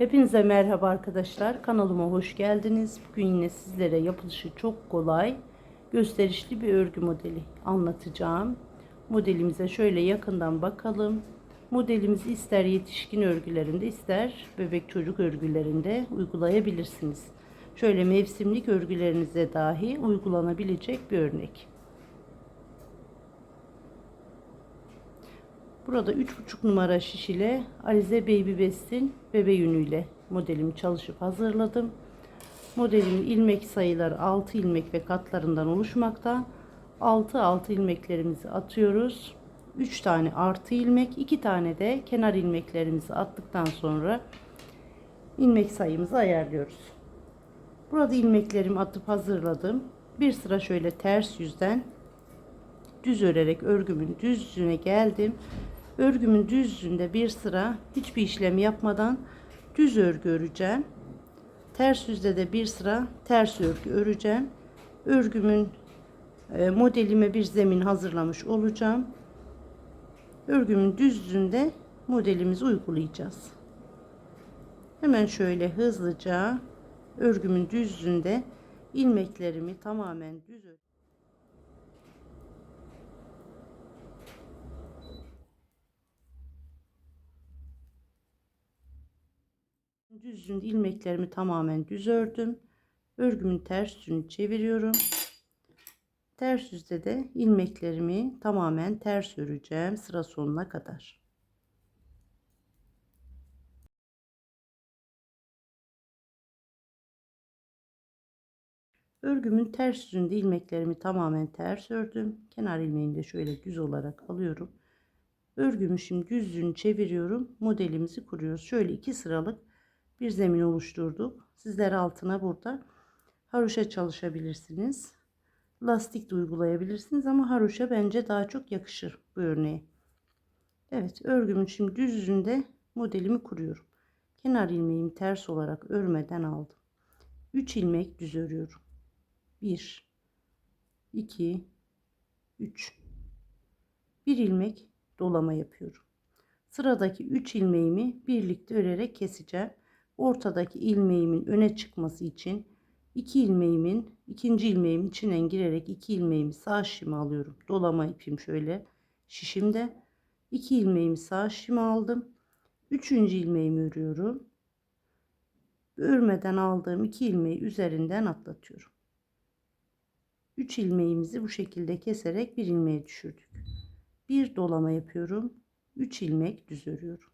Hepinize merhaba arkadaşlar. Kanalıma hoş geldiniz. Bugün yine sizlere yapılışı çok kolay, gösterişli bir örgü modeli anlatacağım. Modelimize şöyle yakından bakalım. Modelimizi ister yetişkin örgülerinde ister bebek çocuk örgülerinde uygulayabilirsiniz. Şöyle mevsimlik örgülerinize dahi uygulanabilecek bir örnek. Burada 3,5 numara şiş ile Alize Baby Best'in bebe yünüyle modelimi çalışıp hazırladım. Modelimin ilmek sayıları 6 ilmek ve katlarından oluşmakta. 6 6 ilmeklerimizi atıyoruz. 3 tane artı ilmek, 2 tane de kenar ilmeklerimizi attıktan sonra ilmek sayımızı ayarlıyoruz. Burada ilmeklerimi atıp hazırladım. Bir sıra şöyle ters yüzden düz örerek örgümün düz yüzüne geldim. Örgümün düz yüzünde bir sıra hiçbir işlem yapmadan düz örgü öreceğim. Ters yüzde de bir sıra ters örgü öreceğim. Örgümün e, modelime bir zemin hazırlamış olacağım. Örgümün düz yüzünde modelimizi uygulayacağız. Hemen şöyle hızlıca örgümün düz yüzünde ilmeklerimi tamamen düz Düz ilmeklerimi tamamen düz ördüm. Örgümün ters yüzünü çeviriyorum. Ters yüzde de ilmeklerimi tamamen ters öreceğim sıra sonuna kadar. Örgümün ters yüzünde ilmeklerimi tamamen ters ördüm. Kenar ilmeğini de şöyle düz olarak alıyorum. Örgümü şimdi düz yüzünü çeviriyorum. Modelimizi kuruyoruz. Şöyle iki sıralık bir zemin oluşturduk. Sizler altına burada haroşa çalışabilirsiniz. Lastik de uygulayabilirsiniz ama haroşa bence daha çok yakışır bu örneğe. Evet örgümün şimdi düz yüzünde modelimi kuruyorum. Kenar ilmeğimi ters olarak örmeden aldım. 3 ilmek düz örüyorum. 1 2 3 1 ilmek dolama yapıyorum. Sıradaki 3 ilmeğimi birlikte örerek keseceğim ortadaki ilmeğimin öne çıkması için iki ilmeğimin ikinci ilmeğimin içinden girerek iki ilmeğimi sağ şişime alıyorum. Dolama ipim şöyle şişimde. iki ilmeğimi sağ şişime aldım. Üçüncü ilmeğimi örüyorum. Örmeden aldığım iki ilmeği üzerinden atlatıyorum. Üç ilmeğimizi bu şekilde keserek bir ilmeğe düşürdük. Bir dolama yapıyorum. Üç ilmek düz örüyorum.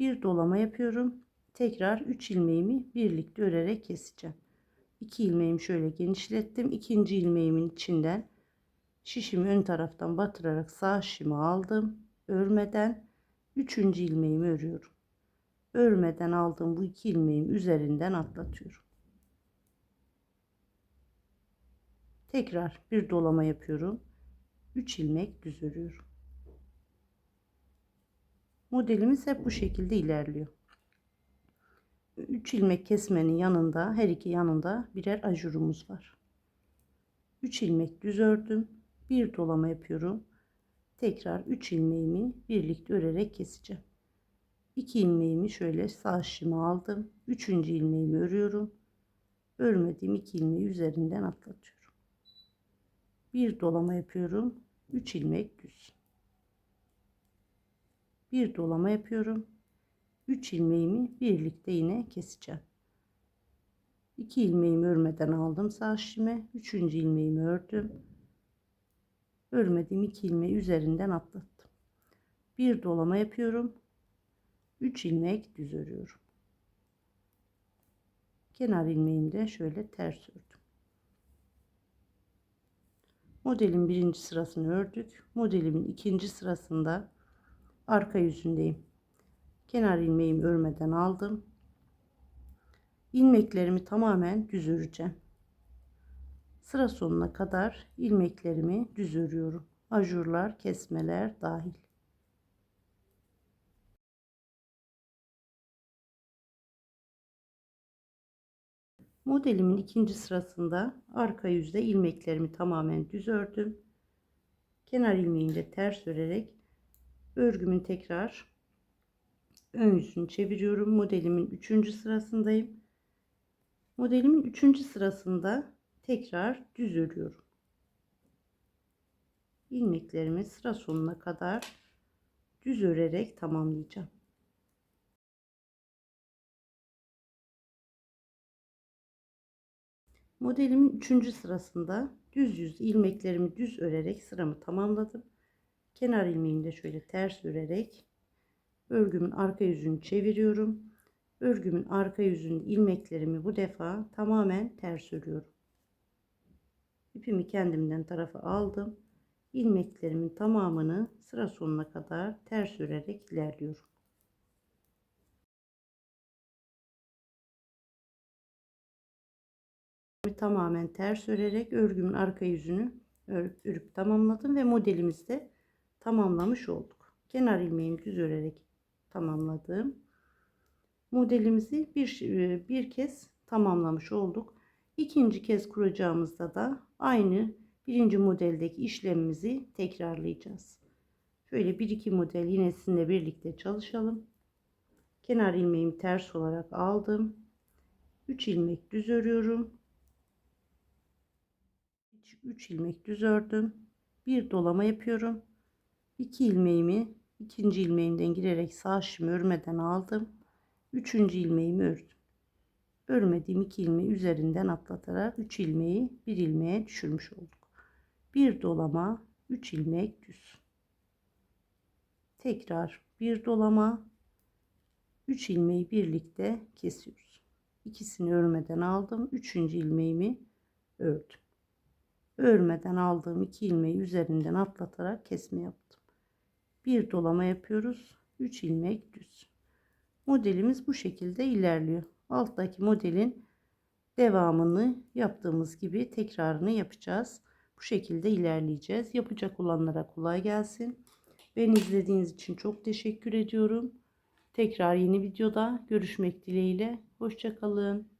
Bir dolama yapıyorum. Tekrar 3 ilmeğimi birlikte örerek keseceğim. 2 ilmeğimi şöyle genişlettim. İkinci ilmeğimin içinden şişimi ön taraftan batırarak sağ şişimi aldım. Örmeden 3. ilmeğimi örüyorum. Örmeden aldığım bu iki ilmeğim üzerinden atlatıyorum. Tekrar bir dolama yapıyorum. 3 ilmek düz örüyorum. Modelimiz hep bu şekilde ilerliyor. 3 ilmek kesmenin yanında her iki yanında birer ajurumuz var. 3 ilmek düz ördüm. Bir dolama yapıyorum. Tekrar 3 ilmeğimi birlikte örerek keseceğim. 2 ilmeğimi şöyle sağ şişime aldım. 3. ilmeğimi örüyorum. Örmediğim 2 ilmeği üzerinden atlatıyorum. Bir dolama yapıyorum. 3 ilmek düz bir dolama yapıyorum. 3 ilmeğimi birlikte yine keseceğim. 2 ilmeğimi örmeden aldım sağ şişime. 3. ilmeğimi ördüm. Örmediğim 2 ilmeği üzerinden atlattım. Bir dolama yapıyorum. 3 ilmek düz örüyorum. Kenar ilmeğimi de şöyle ters ördüm. Modelin birinci sırasını ördük. Modelimin ikinci sırasında arka yüzündeyim. Kenar ilmeğimi örmeden aldım. ilmeklerimi tamamen düz öreceğim. Sıra sonuna kadar ilmeklerimi düz örüyorum. Ajurlar, kesmeler dahil. Modelimin ikinci sırasında arka yüzde ilmeklerimi tamamen düz ördüm. Kenar ilmeğini de ters örerek Örgümün tekrar ön yüzünü çeviriyorum. Modelimin 3. sırasındayım. Modelimin 3. sırasında tekrar düz örüyorum. ilmeklerimi sıra sonuna kadar düz örerek tamamlayacağım. Modelimin 3. sırasında düz yüz ilmeklerimi düz örerek sıramı tamamladım. Kenar ilmeğimi de şöyle ters örerek örgümün arka yüzünü çeviriyorum. Örgümün arka yüzünün ilmeklerimi bu defa tamamen ters örüyorum. İpimi kendimden tarafa aldım. İlmeklerimin tamamını sıra sonuna kadar ters örerek ilerliyorum. tamamen ters örerek örgümün arka yüzünü örüp, örüp tamamladım ve modelimizi de tamamlamış olduk. Kenar ilmeğimi düz örerek tamamladım. Modelimizi bir, bir kez tamamlamış olduk. İkinci kez kuracağımızda da aynı birinci modeldeki işlemimizi tekrarlayacağız. Şöyle bir iki model yine sizinle birlikte çalışalım. Kenar ilmeğimi ters olarak aldım. 3 ilmek düz örüyorum. 3 ilmek düz ördüm. Bir dolama yapıyorum. 2 ilmeğimi ikinci ilmeğimden girerek sağ şişimi örmeden aldım. Üçüncü ilmeğimi ördüm. Örmediğim iki ilmeği üzerinden atlatarak 3 ilmeği bir ilmeğe düşürmüş olduk. Bir dolama 3 ilmek düz. Tekrar bir dolama 3 ilmeği birlikte kesiyoruz. İkisini örmeden aldım. Üçüncü ilmeğimi ördüm örmeden aldığım iki ilmeği üzerinden atlatarak kesme yaptım. Bir dolama yapıyoruz. 3 ilmek düz. Modelimiz bu şekilde ilerliyor. Alttaki modelin devamını yaptığımız gibi tekrarını yapacağız. Bu şekilde ilerleyeceğiz. Yapacak olanlara kolay gelsin. Beni izlediğiniz için çok teşekkür ediyorum. Tekrar yeni videoda görüşmek dileğiyle. Hoşçakalın.